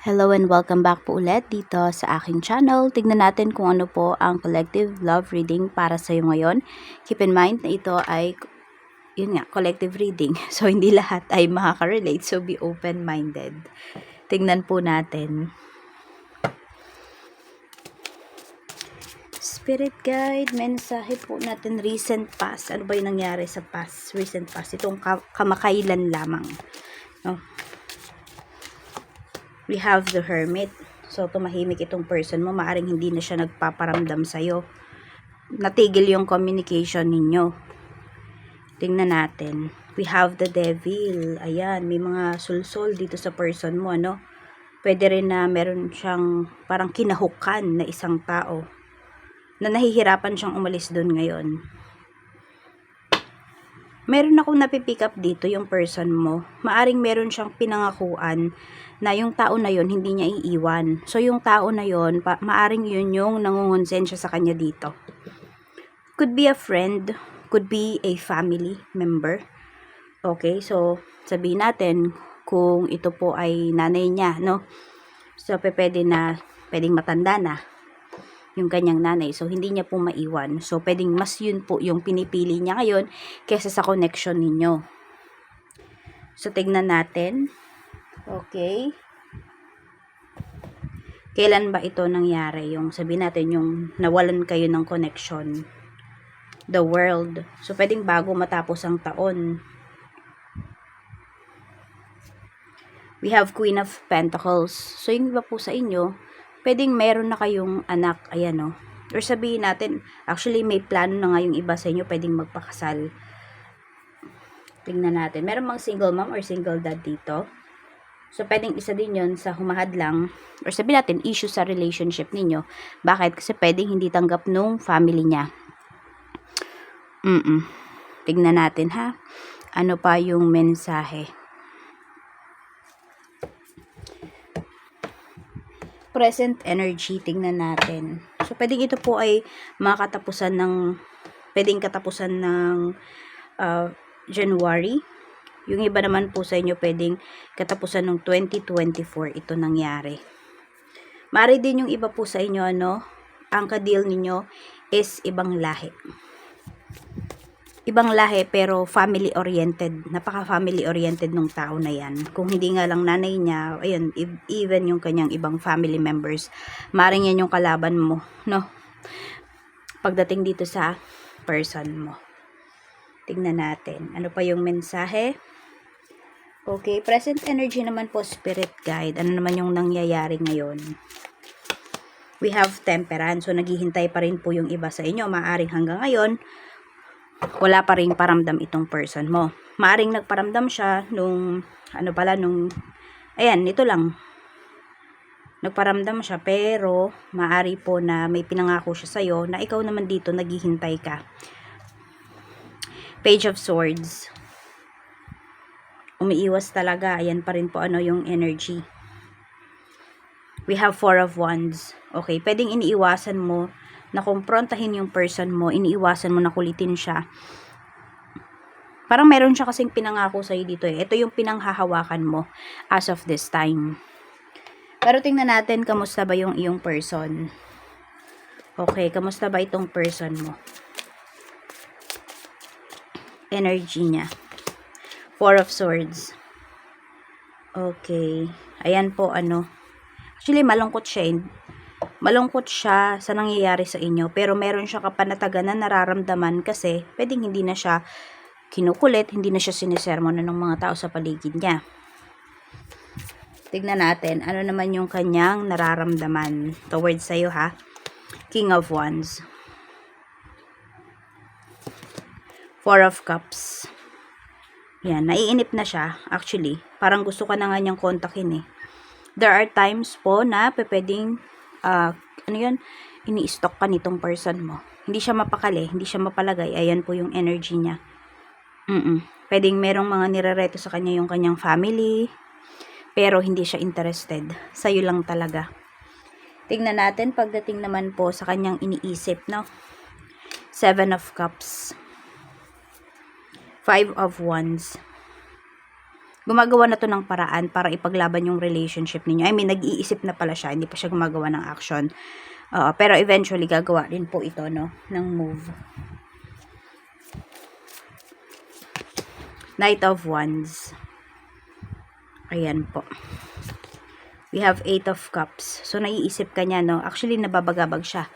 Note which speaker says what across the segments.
Speaker 1: Hello and welcome back po ulit dito sa aking channel. Tignan natin kung ano po ang collective love reading para sa iyo ngayon. Keep in mind na ito ay yun nga, collective reading. So hindi lahat ay makaka-relate, so be open-minded. Tignan po natin. Spirit guide, mensahe po natin recent past. Ano ba yung nangyari sa past, recent past? Itong ka- kamakailan lamang. No? We have the hermit. So, tumahimik itong person mo. Maaring hindi na siya nagpaparamdam sa'yo. Natigil yung communication ninyo. Tingnan natin. We have the devil. Ayan, may mga sulsol dito sa person mo, ano? Pwede rin na meron siyang parang kinahukan na isang tao na nahihirapan siyang umalis doon ngayon. Meron akong napipick up dito yung person mo. Maaring meron siyang pinangakuan na yung tao na yon hindi niya iiwan. So, yung tao na yon pa, maaring yun yung nangungonsensya sa kanya dito. Could be a friend, could be a family member. Okay, so, sabihin natin kung ito po ay nanay niya, no? So, pwede na, pwedeng matanda na yung kanyang nanay. So, hindi niya po maiwan. So, pwedeng mas yun po yung pinipili niya ngayon kesa sa connection ninyo. So, tignan natin. Okay. Kailan ba ito nangyari? Yung sabi natin, yung nawalan kayo ng connection. The world. So, pwedeng bago matapos ang taon. We have Queen of Pentacles. So, yung iba po sa inyo, pwedeng meron na kayong anak. Ayan, no? Or sabihin natin, actually, may plano na nga yung iba sa inyo, pwedeng magpakasal. Tingnan natin. Meron mang single mom or single dad dito. So, pwedeng isa din yon sa humahad lang. Or sabihin natin, issue sa relationship ninyo. Bakit? Kasi pwedeng hindi tanggap nung family niya. Mm-mm. Tignan natin, ha? Ano pa yung mensahe? Present energy, tingnan natin. So, pwedeng ito po ay mga katapusan ng, pwedeng katapusan ng uh, January. Yung iba naman po sa inyo pwedeng katapusan ng 2024 ito nangyari. Mari din yung iba po sa inyo ano, ang ka-deal ninyo is ibang lahi. Ibang lahi pero family oriented. Napaka family oriented nung tao na yan. Kung hindi nga lang nanay niya, ayun, even yung kanyang ibang family members, maring yan yung kalaban mo, no? Pagdating dito sa person mo. Tingnan natin. Ano pa yung mensahe? Okay, present energy naman po, spirit guide. Ano naman yung nangyayari ngayon? We have temperance. So, naghihintay pa rin po yung iba sa inyo. Maaring hanggang ngayon, wala pa rin paramdam itong person mo. Maaring nagparamdam siya nung, ano pala, nung, ayan, ito lang. Nagparamdam siya, pero, maari po na may pinangako siya sa'yo na ikaw naman dito naghihintay ka. Page of Swords. Umiiwas talaga. Ayan pa rin po ano yung energy. We have Four of Wands. Okay, pwedeng iniiwasan mo na kumprontahin yung person mo, iniiwasan mo na kulitin siya. Parang meron siya kasing pinangako sa'yo dito eh. Ito yung pinanghahawakan mo as of this time. Pero tingnan natin, kamusta ba yung iyong person? Okay, kamusta ba itong person mo? Energy niya. Four of Swords. Okay. Ayan po, ano. Actually, malungkot siya. eh. Malungkot siya sa nangyayari sa inyo. Pero meron siya kapanatagan na nararamdaman kasi pwedeng hindi na siya kinukulit, hindi na siya sinisermon ng mga tao sa paligid niya. Tignan natin, ano naman yung kanyang nararamdaman towards sa'yo ha. King of Wands. Four of Cups. Yan, naiinip na siya, actually. Parang gusto ka na nga niyang kontakin eh. There are times po na pwedeng, uh, ano yun, ini-stock ka nitong person mo. Hindi siya mapakali, hindi siya mapalagay. Ayan po yung energy niya. Mm Pwedeng merong mga nirereto sa kanya yung kanyang family, pero hindi siya interested. Sa'yo lang talaga. Tingnan natin pagdating naman po sa kanyang iniisip, no? Seven of Cups. Five of Wands. Gumagawa na to ng paraan para ipaglaban yung relationship ninyo. I mean, nag-iisip na pala siya, hindi pa siya gumagawa ng action. Oo, pero eventually, gagawa din po ito, no, ng move. Knight of Wands. Ayan po. We have Eight of Cups. So, naiisip ka niya, no? Actually, nababagabag siya.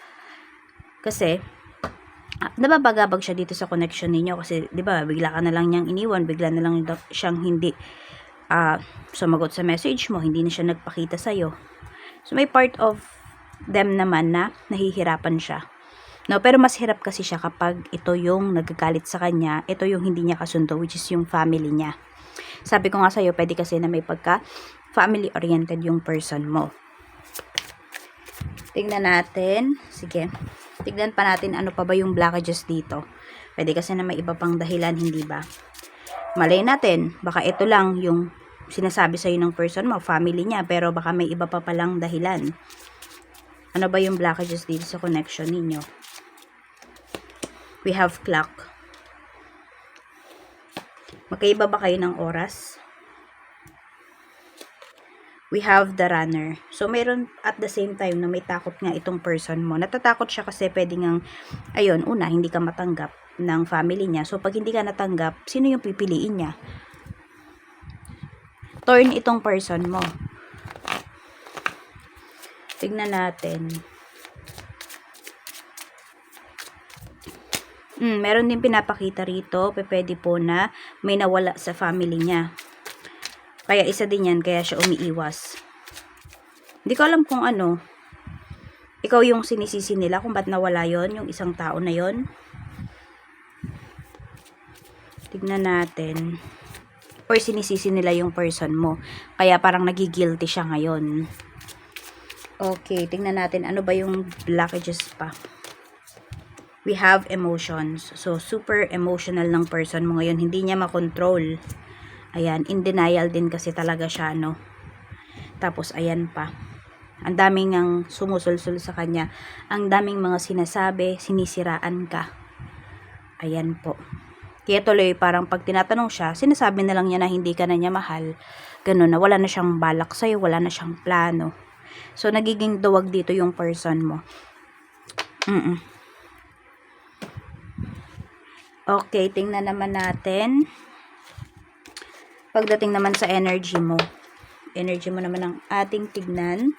Speaker 1: Kasi, nababagabag siya dito sa connection ninyo kasi 'di ba bigla ka na lang niyang iniwan bigla na lang siyang hindi ah sumagot sa message mo hindi na siya nagpakita sa iyo so may part of them naman na nahihirapan siya. No pero mas hirap kasi siya kapag ito yung nagagalit sa kanya ito yung hindi niya kasundo which is yung family niya. Sabi ko nga sa iyo pwede kasi na may pagka family oriented yung person mo. Tingnan natin. Sige tignan pa natin ano pa ba yung blockages dito. Pwede kasi na may iba pang dahilan, hindi ba? Malay natin, baka ito lang yung sinasabi sa'yo ng person mo, family niya, pero baka may iba pa palang dahilan. Ano ba yung blockages dito sa connection ninyo? We have clock. Magkaiba ba kayo ng oras? We have the runner. So, meron at the same time na may takot nga itong person mo. Natatakot siya kasi pwede ngang, ayun, una, hindi ka matanggap ng family niya. So, pag hindi ka natanggap, sino yung pipiliin niya? Turn itong person mo. Tignan natin. Hmm, meron din pinapakita rito, pwede po na may nawala sa family niya. Kaya isa din yan, kaya siya umiiwas. Hindi ko alam kung ano. Ikaw yung sinisisi nila kung ba't nawala yon yung isang tao na yon Tignan natin. Or sinisisi nila yung person mo. Kaya parang nagigilty siya ngayon. Okay, tingnan natin ano ba yung blockages pa. We have emotions. So, super emotional ng person mo ngayon. Hindi niya makontrol. Ayan, in denial din kasi talaga siya, no? Tapos, ayan pa. Ang daming ang sumusulsul sa kanya. Ang daming mga sinasabi, sinisiraan ka. Ayan po. Kaya tuloy, parang pag tinatanong siya, sinasabi na lang niya na hindi ka na niya mahal. Ganun na, wala na siyang balak sa'yo, wala na siyang plano. So, nagiging duwag dito yung person mo. Mm, -mm. Okay, tingnan naman natin. Pagdating naman sa energy mo, energy mo naman ang ating tignan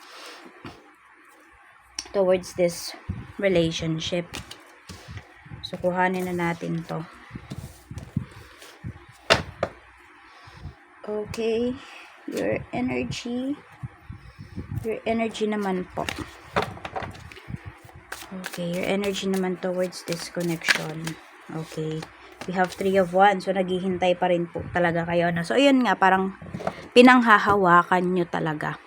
Speaker 1: towards this relationship. So, kuhanin na natin to. Okay. Your energy. Your energy naman po. Okay. Your energy naman towards this connection. Okay. We have three of wands. So, naghihintay pa rin po talaga kayo. No? So, ayun nga, parang pinanghahawakan nyo talaga.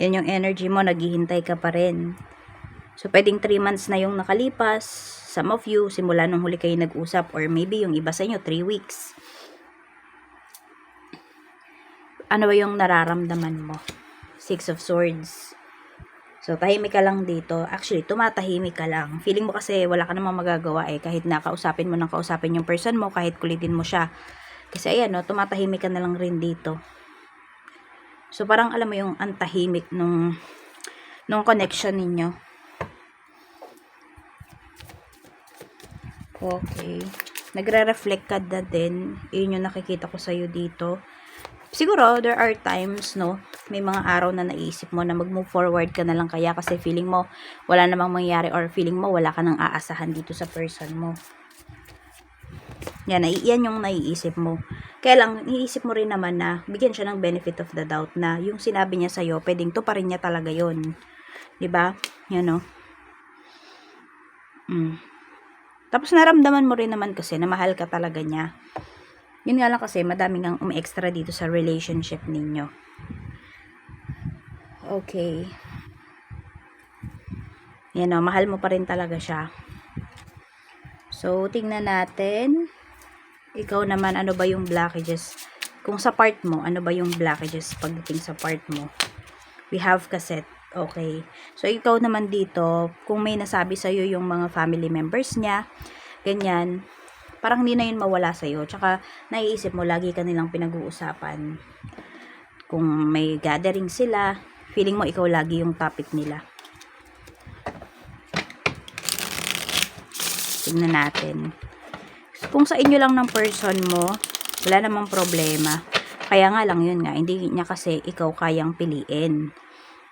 Speaker 1: Yan yung energy mo, naghihintay ka pa rin. So, pwedeng 3 months na yung nakalipas. Some of you, simula nung huli kayo nag-usap, or maybe yung iba sa inyo, 3 weeks. Ano ba yung nararamdaman mo? Six of Swords. So, tahimik ka lang dito. Actually, tumatahimik ka lang. Feeling mo kasi wala ka namang magagawa eh. Kahit nakausapin mo nang kausapin yung person mo, kahit kulitin mo siya. Kasi ayan, no, tumatahimik ka na lang rin dito. So, parang alam mo yung antahimik nung, nung connection ninyo. Okay. Nagre-reflect ka na din. Yun yung nakikita ko sa'yo dito. Siguro, there are times, no, may mga araw na naisip mo na mag-move forward ka na lang kaya kasi feeling mo wala namang mangyari or feeling mo wala ka nang aasahan dito sa person mo. Yan, yan yung naiisip mo. Kaya lang, iisip mo rin naman na bigyan siya ng benefit of the doubt na yung sinabi niya sa'yo, pwedeng to pa rin niya talaga yon ba? Yan, no? Mm. Tapos naramdaman mo rin naman kasi na mahal ka talaga niya. Yun nga lang kasi madaming ang umi-extra dito sa relationship ninyo. Okay. Yan o, mahal mo pa rin talaga siya. So, tingnan natin. Ikaw naman, ano ba yung blockages? Kung sa part mo, ano ba yung blockages pagdating sa part mo? We have cassette. Okay. So, ikaw naman dito, kung may nasabi sa'yo yung mga family members niya, ganyan, parang hindi na yun mawala sa'yo. Tsaka, naiisip mo, lagi ka nilang pinag-uusapan. Kung may gathering sila, feeling mo ikaw lagi yung topic nila. Tingnan natin. Kung sa inyo lang ng person mo, wala namang problema. Kaya nga lang yun nga, hindi niya kasi ikaw kayang piliin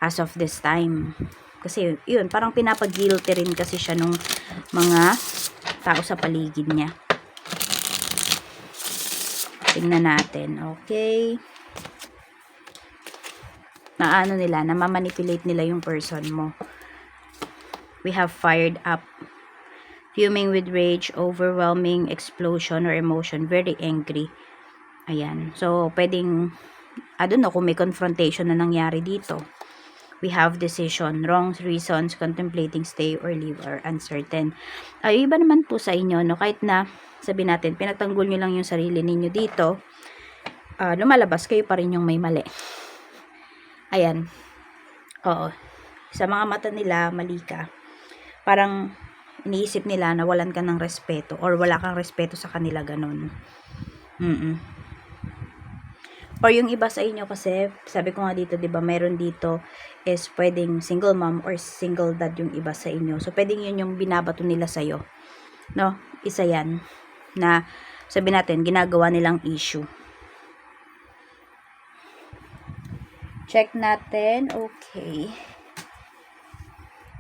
Speaker 1: as of this time. Kasi yun, parang pinapag-guilty rin kasi siya nung mga tao sa paligid niya. Tingnan natin, okay? Na ano nila, na mamanipulate nila yung person mo. We have fired up fuming with rage, overwhelming explosion or emotion, very angry. Ayan. So, pwedeng, I don't know kung may confrontation na nangyari dito. We have decision, wrong reasons, contemplating stay or leave or uncertain. Ay, iba naman po sa inyo, no? Kahit na, sabi natin, pinagtanggol nyo lang yung sarili ninyo dito, ah, lumalabas kayo pa rin yung may mali. Ayan. Oo. Sa mga mata nila, mali ka. Parang, iniisip nila na walan ka ng respeto or wala kang respeto sa kanila ganun. Mm Or yung iba sa inyo kasi, sabi ko nga dito, 'di ba, meron dito is pwedeng single mom or single dad yung iba sa inyo. So pwedeng yun yung binabato nila sa iyo. No? Isa 'yan na sabi natin ginagawa nilang issue. Check natin. Okay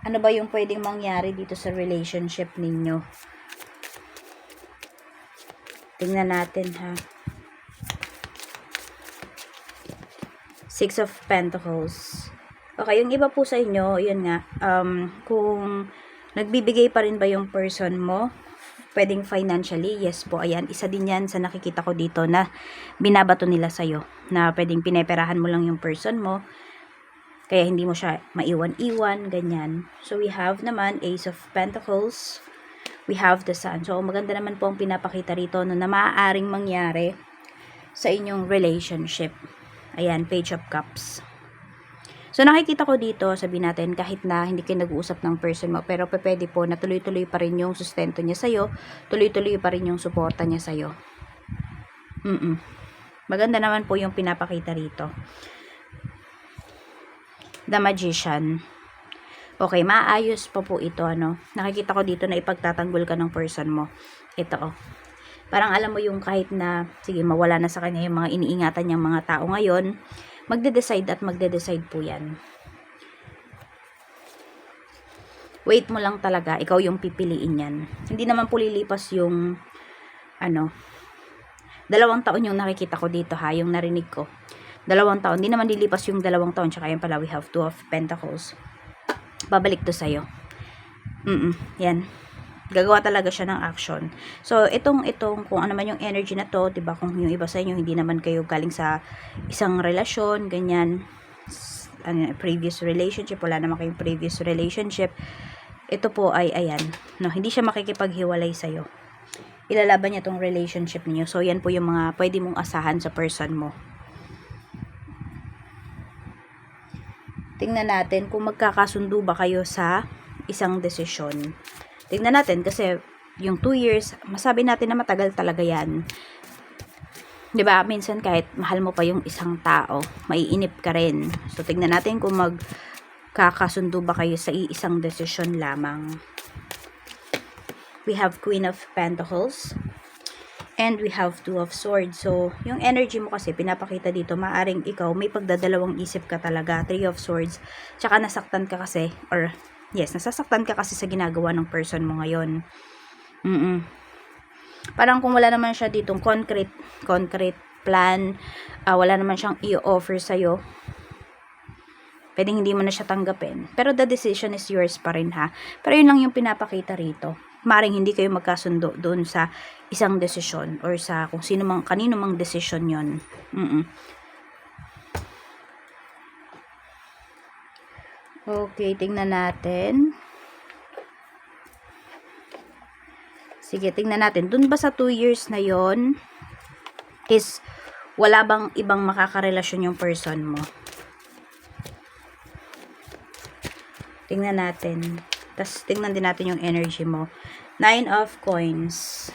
Speaker 1: ano ba yung pwedeng mangyari dito sa relationship ninyo. Tingnan natin ha. Six of Pentacles. Okay, yung iba po sa inyo, yun nga, um, kung nagbibigay pa rin ba yung person mo, pwedeng financially, yes po, ayan, isa din yan sa nakikita ko dito na binabato nila sa'yo, na pwedeng pineperahan mo lang yung person mo, kaya hindi mo siya maiwan-iwan, ganyan. So, we have naman Ace of Pentacles. We have the Sun. So, maganda naman po ang pinapakita rito no, na maaaring mangyari sa inyong relationship. Ayan, Page of Cups. So, nakikita ko dito, sabi natin, kahit na hindi kayo nag-uusap ng person mo, pero pwede po na tuloy-tuloy pa rin yung sustento niya sa'yo, tuloy-tuloy pa rin yung suporta niya sa'yo. Mm-mm. Maganda naman po yung pinapakita rito. The Magician. Okay, maayos pa po ito, ano. Nakikita ko dito na ipagtatanggol ka ng person mo. Ito, oh. Parang alam mo yung kahit na, sige, mawala na sa kanya yung mga iniingatan niyang mga tao ngayon, magde-decide at magde-decide po yan. Wait mo lang talaga, ikaw yung pipiliin yan. Hindi naman po lilipas yung, ano, dalawang taon yung nakikita ko dito ha, yung narinig ko dalawang taon. Hindi naman lilipas yung dalawang taon. Tsaka yan pala, we have two of pentacles. Babalik to sa'yo. Mm, -mm yan. Gagawa talaga siya ng action. So, itong, itong, kung ano man yung energy na to, diba, kung yung iba sa inyo, hindi naman kayo galing sa isang relasyon, ganyan, ano, previous relationship, wala naman kayong previous relationship, ito po ay, ayan, no, hindi siya makikipaghiwalay sa'yo. Ilalaban niya tong relationship niyo So, yan po yung mga pwede mong asahan sa person mo. tingnan natin kung magkakasundo ba kayo sa isang desisyon. Tingnan natin kasi yung 2 years, masabi natin na matagal talaga yan. 'Di ba? Minsan kahit mahal mo pa yung isang tao, maiinip ka rin. So tingnan natin kung magkakasundo ba kayo sa isang desisyon lamang. We have Queen of Pentacles. And we have two of swords. So, yung energy mo kasi, pinapakita dito, maaring ikaw, may pagdadalawang isip ka talaga. Three of swords. Tsaka nasaktan ka kasi, or, yes, nasasaktan ka kasi sa ginagawa ng person mo ngayon. Mm, -mm. Parang kung wala naman siya ditong concrete, concrete plan, uh, wala naman siyang i-offer sa'yo, pwedeng hindi mo na siya tanggapin. Pero the decision is yours pa rin ha. Pero yun lang yung pinapakita rito maring hindi kayo magkasundo doon sa isang desisyon or sa kung sino mang kanino mang desisyon yon. Mm. Okay, tingnan natin. Sige, tingnan natin. Doon ba sa 2 years na yon is wala bang ibang makakarelasyon yung person mo? Tingnan natin. Tapos, tingnan din natin yung energy mo. Nine of coins.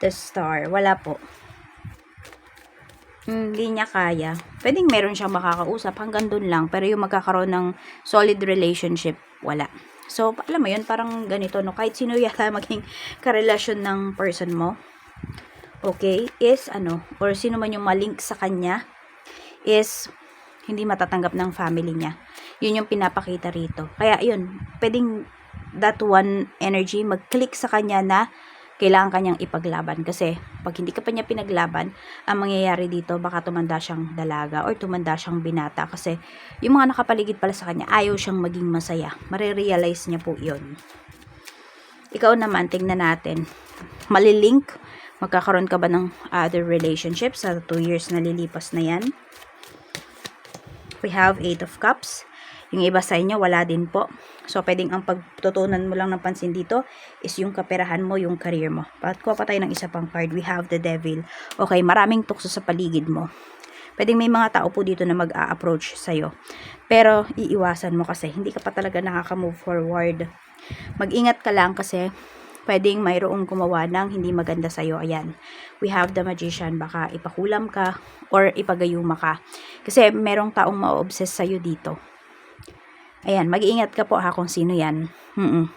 Speaker 1: The star. Wala po. Hindi niya kaya. Pwedeng meron siyang makakausap. Hanggang dun lang. Pero yung magkakaroon ng solid relationship, wala. So, alam mo yun, parang ganito, no? Kahit sino yata maging karelasyon ng person mo, okay, is ano, or sino man yung malink sa kanya, is hindi matatanggap ng family niya. Yun yung pinapakita rito. Kaya yun, pwedeng that one energy mag-click sa kanya na kailangan kanyang ipaglaban. Kasi pag hindi ka pa niya pinaglaban, ang mangyayari dito, baka tumanda siyang dalaga or tumanda siyang binata. Kasi yung mga nakapaligid pala sa kanya, ayaw siyang maging masaya. Marirealize niya po yun. Ikaw naman, tingnan natin. Malilink, magkakaroon ka ba ng other relationship sa 2 years na lilipas na yan? We have 8 of cups. Yung iba sa inyo, wala din po. So, pwedeng ang pagtutunan mo lang ng pansin dito is yung kaperahan mo, yung career mo. Pat kuha pa tayo ng isa pang card. We have the devil. Okay, maraming tukso sa paligid mo. Pwedeng may mga tao po dito na mag-a-approach sa'yo. Pero, iiwasan mo kasi hindi ka pa talaga nakaka-move forward. Mag-ingat ka lang kasi pwedeng mayroong gumawa ng hindi maganda sa'yo. Ayan. We have the magician. Baka ipakulam ka or ipagayuma ka. Kasi merong taong ma-obsess sa'yo dito. Ayan, mag-iingat ka po ha kung sino yan. Mm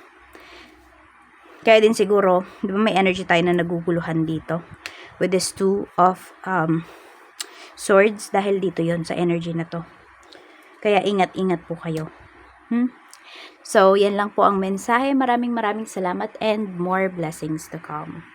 Speaker 1: Kaya din siguro, di ba may energy tayo na naguguluhan dito with this two of um, swords dahil dito yon sa energy na to. Kaya ingat-ingat po kayo. Hmm? So, yan lang po ang mensahe. Maraming maraming salamat and more blessings to come.